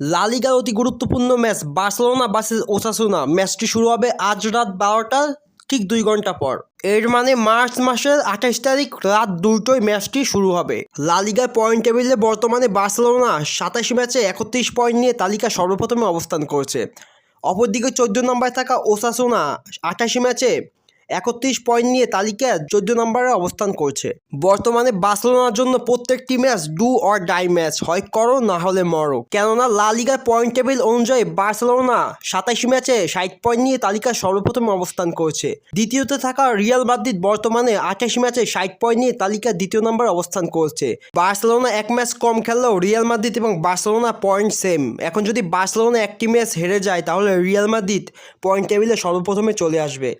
লালিগার অতি গুরুত্বপূর্ণ match Barcelona versus Osasuna. ম্যাচটি শুরু হবে আজ রাত বারোটা ঠিক দুই ঘণ্টা পর। এর মানে মার্চ মাসের আঠাশ তারিখ রাত দুটোয় ম্যাচটি শুরু হবে। লালিগার পয়েন্ট টেবিলে বর্তমানে বার্সেলোনা সাতাশি ম্যাচে একত্রিশ পয়েন্ট নিয়ে তালিকা সর্বপ্রথমে অবস্থান করছে। অপরদিকে চোদ্দ নম্বরে থাকা ওসাসুনা আঠাশি ম্যাচে একত্রিশ পয়েন্ট নিয়ে তালিকায় চোদ্দ নম্বরে অবস্থান করছে। বর্তমানে বার্সেলোনার জন্য প্রত্যেকটি match do or die match হয়, করো না হলে মরো। কেননা লা লিগার পয়েন্ট টেবিল অনুযায়ী বার্সেলোনা সাতাশি ম্যাচে ষাট পয়েন্ট নিয়ে তালিকায় সর্বপ্রথমে অবস্থান করছে। দ্বিতীয়তে থাকা রিয়াল মাদ্রিদ বর্তমানে আঠাশি ম্যাচে ষাট পয়েন্ট নিয়ে তালিকার দ্বিতীয় নম্বরে অবস্থান করছে। বার্সেলোনা এক ম্যাচ কম খেললেও রিয়াল মাদ্রিদ এবং বার্সেলোনা পয়েন্ট সেম। এখন যদি বার্সেলোনা একটি ম্যাচ হেরে যায়, তাহলে রিয়াল মাদ্রিদ পয়েন্ট টেবিলে সর্বপ্রথমে চলে আসবে,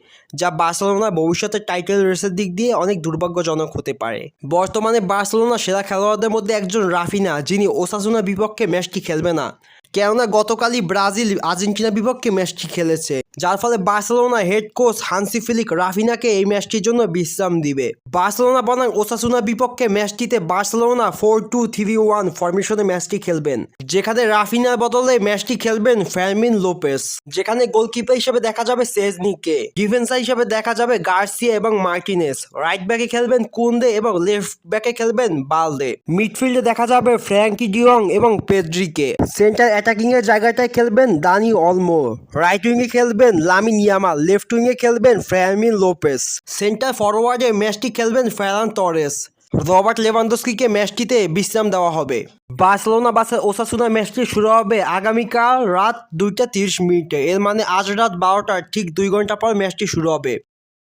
যা বার্সেলোনা ভবিষ্যতে টাইটেল রেসের দিক দিয়ে অনেক দুর্ভাগ্যজনক হতে পারে। বর্তমানে বার্সেলোনা সেরা খেলোয়াড়দের মধ্যে একজন রাফিনা, যিনি ওসাসুনা বিপক্ষে ম্যাচটি খেলবে না। কেননা গতকালই ব্রাজিল আর্জেন্টিনা বিপক্ষে ম্যাচটি খেলেছে। যার ফলে Barcelona head coach Hansi Flick রাফিনাকে এই ম্যাচটির জন্য বিশ্রাম দিবে। বার্সেলোনা বনাম ওসাসুনা বিপক্ষে ম্যাচটিতে Barcelona four two three one ফরমেশনে ম্যাচটি খেলবেন, যেখানে রাফিনার বদলে ম্যাচটি খেলবেন ফ্যারমিন লোপেস যেখানে গোলকিপার হিসেবে দেখা যাবে সেজনিকে, ডিফেন্সার হিসেবে দেখা যাবে গার্সিয়া এবং মার্টিনেস। রাইট ব্যাকে খেলবেন কুন্দে এবং লেফট ব্যাকে খেলবেন বালদে। মিডফিল্ডে দেখা যাবে ফ্র্যাঙ্কি ডিয়ং এবং পেদ্রিকে। সেন্টার অ্যাটাকিং এর জায়গাটায় খেলবেন দানি অলমো। রাইট উইংয়ে খেলবেন লামিন ইয়ামাল, লেফট উইংয়ে খেলবেন ফ্রায়ামিন লোপেস সেন্টার ফরওয়ার্ডে ম্যাচটি খেলবেন ফেরান টরেস রবার্ট লেভানদস্কিকে ম্যাচটিতে বিশ্রাম দেওয়া হবে। বার্সেলোনা বাসের ওসাসুনা ম্যাচটি শুরু হবে আগামীকাল রাত দুইটা তিরিশ মিনিটে। এর মানে আজ রাত বারোটার ঠিক দুই ঘণ্টা পর ম্যাচটি শুরু হবে।